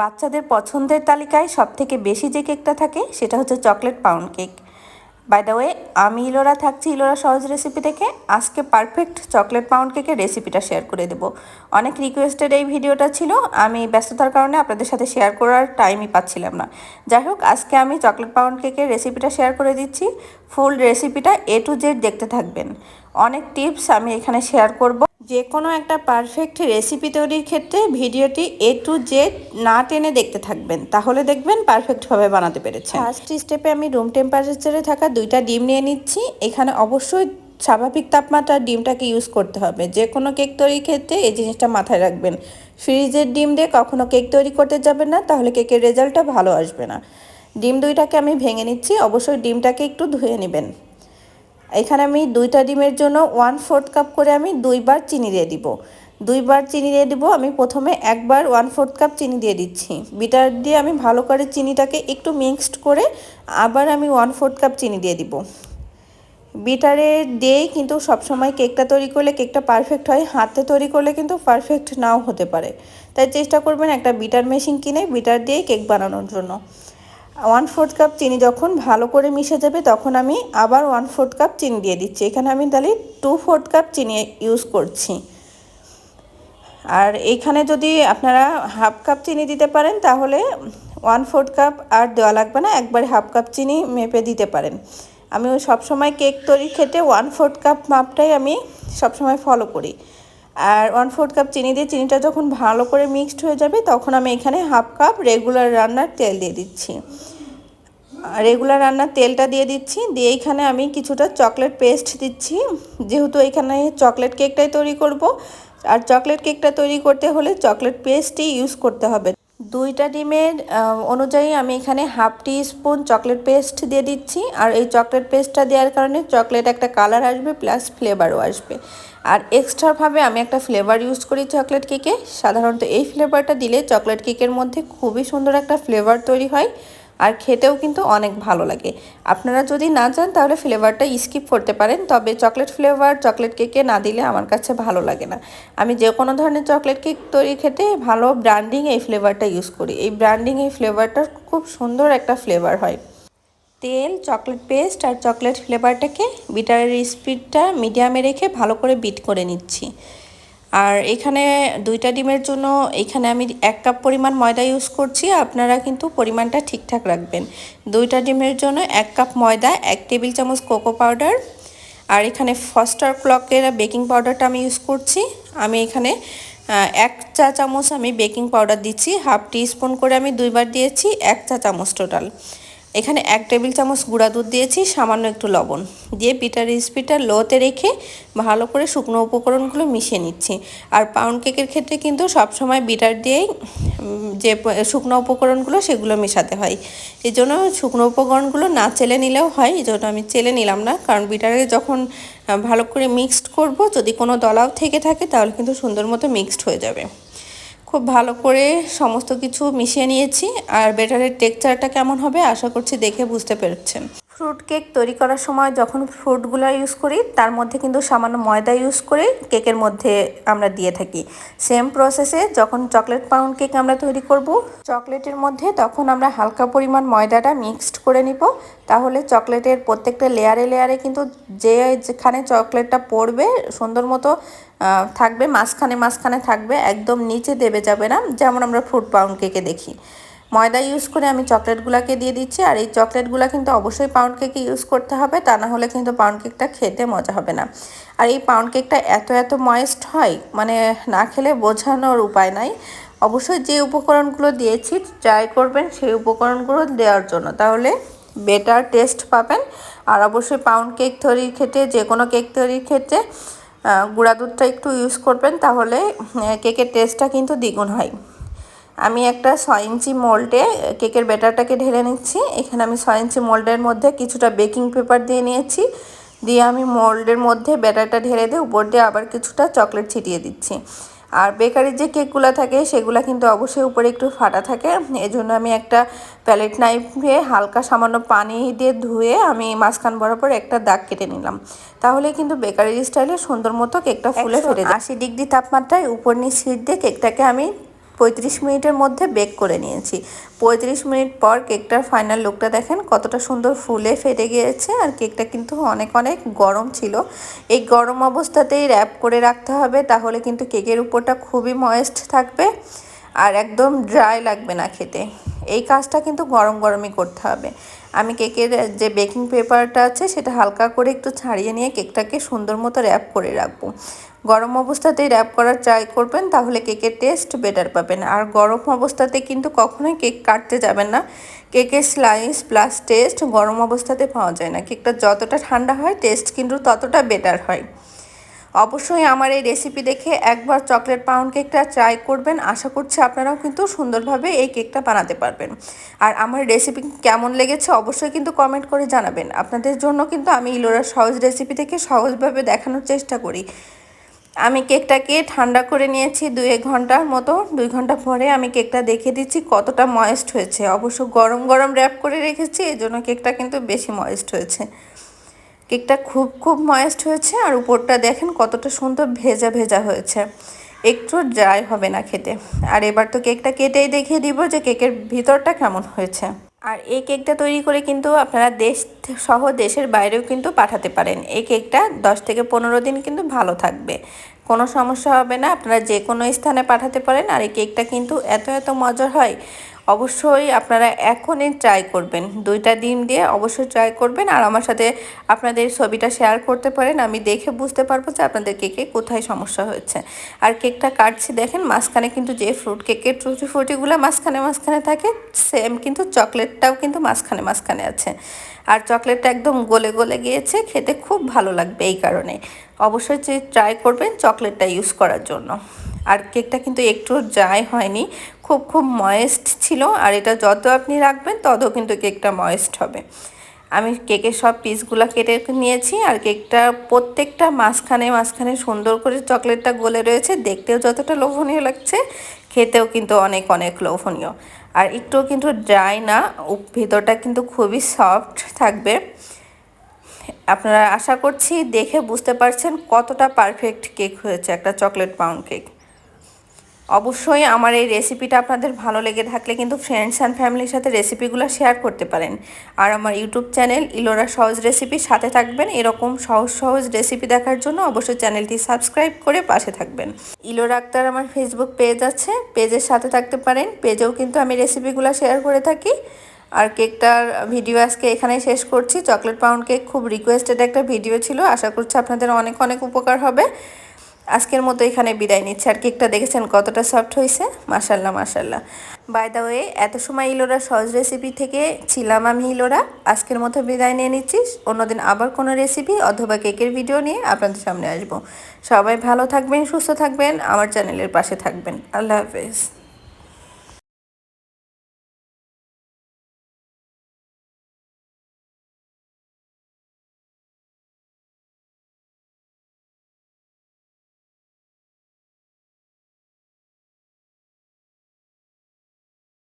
বাচ্চাদের পছন্দের তালিকায় সবথেকে বেশি যে কেকটা থাকে সেটা হচ্ছে chocolate pound cake. By the way আমি ইলোরা থাকছি ইলোরা সহজ রেসিপি থেকে আজকে পারফেক্ট চকলেট পাউন্ড কেকের রেসিপিটা শেয়ার করে দেবো। অনেক রিকোয়েস্টেড এই ভিডিওটা ছিল। আমি ব্যস্ততার কারণে আপনাদের সাথে শেয়ার করার টাইমই পাচ্ছিলাম না। যাই হোক, আজকে আমি চকলেট পাউন্ড কেকের রেসিপিটা শেয়ার করে দিচ্ছি। ফুল রেসিপিটা এ টু জেড দেখতে থাকবেন। অনেক টিপস আমি এখানে শেয়ার করব। যে কোনো একটা পারফেক্ট রেসিপি তৈরির ক্ষেত্রে ভিডিওটি এ টু জেড না টেনে দেখতে থাকবেন। তাহলে দেখবেন পারফেক্টভাবে বানাতে পেরেছে ফার্স্ট স্টেপে আমি রুম টেম্পারেচারে থাকা দুইটা ডিম নিয়ে নিচ্ছি। এখানে অবশ্যই স্বাভাবিক তাপমাত্রার ডিমটাকে ইউজ করতে হবে। যে কোনো কেক তৈরির ক্ষেত্রে এই জিনিসটা মাথায় রাখবেন। ফ্রিজের ডিম দিয়ে কখনো কেক তৈরি করতে যাবেন না, তাহলে কেকের রেজাল্টটা ভালো আসবে না। ডিম দুইটাকে আমি ভেঙে নিচ্ছি। অবশ্যই ডিমটাকে একটু ধুয়ে নেবেন। এখানে আমি দুইটা ডিমের জন্য ওয়ান ফোর্থ কাপ করে আমি দুইবার চিনি দিয়ে দিব। দুইবার চিনি দিয়ে দিব, আমি প্রথমে একবার ওয়ান ফোর্থ কাপ চিনি দিয়ে দিচ্ছি। বিটার দিয়ে আমি ভালো করে চিনিটাকে একটু মিক্সড করে আবার আমি ওয়ান ফোর্থ কাপ চিনি দিয়ে দিব। বিটারে দিয়েই কিন্তু সবসময় কেকটা তৈরি করলে কেকটা পারফেক্ট হয়, হাতে তৈরি করলে কিন্তু পারফেক্ট নাও হতে পারে। তাই চেষ্টা করবেন একটা বিটার মেশিন কিনে বিটার দিয়েই কেক বানানোর জন্য। ওয়ান ফোর্থ কাপ চিনি যখন ভালো করে মিশে যাবে, তখন আমি আবার ওয়ান ফোর্থ কাপ চিনি দিয়ে দিচ্ছি। এখানে আমি তাহলে টু ফোর্থ কাপ চিনি ইউজ করছি। আর এইখানে যদি আপনারা হাফ কাপ চিনি দিতে পারেন, তাহলে ওয়ান ফোর্থ কাপ আর দেওয়া লাগবে না, একবার হাফ কাপ চিনি মেপে দিতে পারেন। আমি সবসময় কেক তৈরির ক্ষেত্রে ওয়ান ফোর্থ কাপ মাপটাই আমি সবসময় ফলো করি। আর ওয়ান ফোর্থ কাপ চিনি দিয়ে চিনিটা যখন ভালো করে মিক্সড হয়ে যাবে, তখন আমি এখানে হাফ কাপ রেগুলার রান্নার তেল দিয়ে দিচ্ছি। রেগুলার রান্নার তেলটা দিয়ে দিচ্ছি, দিয়ে এখানে আমি কিছুটা চকলেট পেস্ট দিচ্ছি। যেহেতু এখানে চকলেট কেকটাই তৈরি করব, আর চকলেট কেকটা তৈরি করতে হলে চকলেট পেস্টই ইউজ করতে হবে। দুইটা ডিমের অনুযায়ী আমি এখানে half teaspoon chocolate paste দিয়ে দিচ্ছি। আর এই চকলেট পেস্টটা দেওয়ার কারণে চকলেট একটা কালার আসবে, প্লাস ফ্লেভারও আসবে। আর এক্সট্রাভাবে আমি একটা ফ্লেভার ইউজ করি চকলেট কেকে। সাধারণত এই ফ্লেভারটা দিলে চকলেট কেকের মধ্যে খুবই সুন্দর একটা ফ্লেভার তৈরি হয়। আর খেতেও কিন্তু অনেক ভালো লাগে। আপনারা যদি না চান, তাহলে ফ্লেভারটা স্কিপ করতে পারেন, তবে চকলেট ফ্লেভার, চকলেট কেকে না দিলে আমার কাছে ভালো লাগে না। আমি যে কোনো ধরনের চকলেট কেক তৈরি খেতে ভালো ব্র্যান্ডিং এই ফ্লেভারটা ইউজ করি। এই ব্র্যান্ডিং এই ফ্লেভারটার খুব সুন্দর একটা ফ্লেভার হয়। তেল, চকলেট পেস্ট আর চকলেট ফ্লেভারটাকে বিটারের স্পিডটা মিডিয়ামে রেখে ভালো করে বিট করে নিচ্ছি। আর এখানে দুইটা ডিমের জন্য এখানে আমি এক কাপ পরিমাণ ময়দা ইউজ করছি, আপনারা কিন্তু পরিমাণটা ঠিকঠাক রাখবেন। দুইটা ডিমের জন্য এক কাপ ময়দা, এক টেবিল চামচ কোকো পাউডার, আর এখানে ফস্টার ক্লকের বেকিং পাউডারটা আমি ইউজ করছি। আমি এখানে এক চা চামচ আমি বেকিং পাউডার দিচ্ছি, হাফ টি স্পুন করে আমি দুইবার দিয়েছি, এক চা চামচ টোটাল। এখানে এক টেবিল চামচ গুঁড়া দুধ দিয়েছি, সামান্য একটু লবণ। দিয়ে পিটার রেসিপিটা লোতে রেখে ভালো করে শুকনো উপকরণগুলো মিশিয়ে নিচ্ছি। আর পাউন্ড কেকের ক্ষেত্রে কিন্তু সবসময় বিটার দিয়েই যে শুকনো উপকরণগুলো সেগুলো মেশাতে হয়। এই জন্য শুকনো উপকরণগুলো না চেলে নিলেও হয়, এই জন্য আমি চেলে নিলাম না। কারণ বিটারে যখন ভালো করে মিক্সড করব, যদি কোনো দলাও থেকে থাকে, তাহলে কিন্তু সুন্দর মতো মিক্সড হয়ে যাবে। খুব ভালো করে সমস্ত কিছু মিশিয়ে নিয়েছি, আর বেটারের টেক্সচারটা কেমন হবে আশা করছি দেখে বুঝতে পেরেছেন। ফ্রুট কেক তৈরি করার সময় যখন ফ্রুটগুলো ইউজ করি, তার মধ্যে কিন্তু সামান্য ময়দা ইউজ করে কেকের মধ্যে আমরা দিয়ে থাকি। সেম প্রসেসে যখন চকলেট পাউন্ড কেক আমরা তৈরি করব চকলেটের মধ্যে তখন আমরা হালকা পরিমাণ ময়দাটা মিক্সড করে নিব। তাহলে চকলেটের প্রত্যেকটা লেয়ারে লেয়ারে কিন্তু যে যেখানে চকলেটটা পড়বে, সুন্দর মতো থাকবে, মাঝখানে মাঝখানে থাকবে, একদম নিচে দেবে যাবে না, যেমন আমরা ফ্রুট পাউন্ড কেকে দেখি। ময়দা ইউজ করে আমি চকলেটগুলোকে দিয়ে দিচ্ছি। আর এই চকলেটগুলো কিন্তু অবশ্যই পাউন্ড কেকে ইউজ করতে হবে, তা না হলে কিন্তু পাউন্ড কেকটা খেতে মজা হবে না। আর এই পাউন্ড কেকটা এত এত ময়েস্ট হয় মানে না খেলে বোঝানোর উপায় নাই। অবশ্যই যে উপকরণগুলো দিয়েছি ট্রাই করবেন সেই উপকরণগুলো দেওয়ার জন্য। তাহলে বেটার টেস্ট পাবেন। আর অবশ্যই পাউন্ড কেক তৈরির ক্ষেত্রে, যে কোনো কেক তৈরির ক্ষেত্রে গুঁড়া দুধটা একটু ইউজ করবেন, তাহলে কেকের টেস্টটা কিন্তু দ্বিগুণ হয়। আমি একটা ছয় ইঞ্চি মোল্ডে কেকের ব্যাটারটাকে ঢেলে নিচ্ছি। এখানে আমি ছয় ইঞ্চি মোল্ডের মধ্যে কিছুটা বেকিং পেপার দিয়ে নিয়েছি। দিয়ে আমি মোল্ডের মধ্যে ব্যাটারটা ঢেলে দিয়ে উপর দিয়ে আবার কিছুটা চকলেট ছিটিয়ে দিচ্ছি। আর বেকারির যে কেকগুলো থাকে সেগুলো কিন্তু অবশ্যই উপরে একটু ফাটা থাকে। এজন্য আমি একটা প্যালেট নাইফে হালকা সামান্য পানি দিয়ে ধুয়ে আমি মাঝখান বরাবর একটা দাগ কেটে নিলাম। তাহলে কিন্তু বেকারির স্টাইলে সুন্দর মতো কেকটা ফুলে ফেটে আশি ডিগ্রি তাপমাত্রায় উপর নিচ দিয়ে কেকটাকে আমি পঁয়ত্রিশ মিনিটের মধ্যে বেক করে নিয়েছি। পঁয়ত্রিশ মিনিট পর কেকটার ফাইনাল লুকটা দেখেন, কতটা সুন্দর ফুলে ফেটে গিয়েছে আর কেকটা কিন্তু অনেক অনেক গরম ছিল। এই গরম অবস্থাতেই র্যাপ করে রাখতে হবে, তাহলে কিন্তু কেকের উপরটা খুবই ময়েস্ট থাকবে আর একদম ড্রাই লাগবে না খেতে। এই কাজটা কিন্তু গরম গরমই করতে হবে। আমি কেকের যে বেকিং পেপারটা আছে সেটা হালকা করে একটু ছাড়িয়ে নিয়ে কেকটাকে সুন্দর মতো র্যাপ করে রাখব। গরম অবস্থাতেই র্যাপ করার ট্রাই করবেন, তাহলে কেকের টেস্ট বেটার পাবেন। আর গরম অবস্থাতে কিন্তু কখনোই কেক কাটতে যাবেন না। কেকের স্লাইস প্লাস টেস্ট গরম অবস্থাতে পাওয়া যায় না। কেকটা যতটা ঠান্ডা হয়, টেস্ট কিন্তু ততটা বেটার হয়। অবশ্যই আমার এই রেসিপি দেখে একবার চকলেট পাউন্ড কেকটা ট্রাই করবেন। আশা করছি আপনারাও কিন্তু সুন্দরভাবে এই কেকটা বানাতে পারবেন। আর আমার রেসিপি কেমন লেগেছে অবশ্যই কিন্তু কমেন্ট করে জানাবেন। আপনাদের জন্য কিন্তু আমি ইলোরা সহজ রেসিপি থেকে সহজভাবে দেখানোর চেষ্টা করি। আমি কেকটাকে ঠান্ডা করে নিয়েছি দুই এক ঘণ্টার মতো। দুই ঘণ্টা পরে আমি কেকটা দেখে দিচ্ছি কতটা ময়েস্ট হয়েছে। অবশ্য গরম গরম র্যাপ করে রেখেছি এই জন্য কেকটা কিন্তু বেশি ময়েস্ট হয়েছে। কেকটা খুব খুব ময়েস্ট হয়েছে আর উপরটা দেখেন কতটা সুন্দর ভেজা ভেজা হয়েছে। একটু ড্রাই হবে না খেতে। আর এবার তো কেকটা কেটেই দেখিয়ে দিব যে কেকের ভিতরটা কেমন হয়েছে। আর এই কেকটা তৈরি করে কিন্তু আপনারা দেশ সহ দেশের বাইরেও কিন্তু পাঠাতে পারেন। এই কেকটা দশ থেকে পনেরো দিন কিন্তু ভালো থাকবে। কোনো সমস্যা হবে না। আপনারা যে কোনো স্থানে পাঠাতে পারেন। আর এই কেকটা কিন্তু এত এত মজার হয়। অবশ্যই আপনারা এখনই ট্রাই করবেন। দুইটা ডিম দিয়ে অবশ্যই ট্রাই করবেন আর আমার সাথে আপনাদের ছবিটা শেয়ার করতে পারেন। আমি দেখে বুঝতে পারব যে আপনাদের কেকে কোথায় সমস্যা হয়েছে। আর কেকটা কাটছি দেখেন, মাঝখানে কিন্তু যে ফ্রুট কেকের টুটি ফ্রুটিগুলো মাঝখানে মাঝখানে থাকে সেম কিন্তু চকলেটটাও কিন্তু মাঝখানে মাঝখানে আছে। আর চকলেটটা একদম গলে গলে গিয়েছে, খেতে খুব ভালো লাগবে এই কারণে। অবশ্যই ট্রাই করবেন চকলেটটা ইউজ করার জন্য। আর কেকটা কিন্তু একটু ড্রাই হয়নি, খুব খুব ময়েস্ট ছিল, আর এটা যত আপনি রাখবেন তত কিন্তু কেকটা ময়েস্ট হবে। আমি কেকের সব পিসগুলো কেটে নিয়েছি, আর কেকটা প্রত্যেকটা মাঝখানে মাঝখানে সুন্দর করে চকলেটটা গলে রয়েছে, দেখতেও যতটা লোভনীয় লাগছে, খেতেও কিন্তু অনেক অনেক লোভনীয়। আর একটুও কিন্তু ড্রাই না ভেতরটা কিন্তু খুবই সফট থাকবে। আপনারা আশা করছি দেখে বুঝতে পারছেন কতটা পারফেক্ট কেক হয়েছে একটা চকলেট পাউন্ড কেক অবশ্যই আমার এই রেসিপিটা আপনাদের ভালো লেগে থাকলে কিন্তু ফ্রেন্ডস অ্যান্ড ফ্যামিলির সাথে রেসিপিগুলো শেয়ার করতে পারেন। আর আমার ইউটিউব চ্যানেল ইলোরা সহজ রেসিপির সাথে থাকবেন। এরকম সহজ সহজ রেসিপি দেখার জন্য অবশ্যই চ্যানেলটি সাবস্ক্রাইব করে পাশে থাকবেন। ইলোরা আক্তার আমার ফেসবুক পেজ আছে। পেজের সাথে থাকতে পারেন। পেজেও কিন্তু আমি রেসিপিগুলো শেয়ার করে থাকি। আর কেকটার ভিডিও আজকে এখানেই শেষ করছি। চকলেট পাউন্ড কেক খুব রিকোয়েস্টেড একটা ভিডিও ছিল। আশা করছি আপনাদের অনেক অনেক উপকার হবে। আজকের মতো এখানে বিদায় নিচ্ছে। আর কেকটা দেখেছেন কতটা সফট হয়েছে? মাসাল্লাহ মাসাল্লাহ বাই দা ওয়ে এত সময় ইলোরা সহজ রেসিপি থেকে ছিলাম আমি ইলোরা। আজকের মতো বিদায় নিয়ে নিচ্ছি। অন্যদিন আবার কোনো রেসিপি অথবা কেকের ভিডিও নিয়ে আপনাদের সামনে আসব। সবাই ভালো থাকবেন, সুস্থ থাকবেন। আমার চ্যানেলের পাশে থাকবেন। আল্লাহ হাফেজ।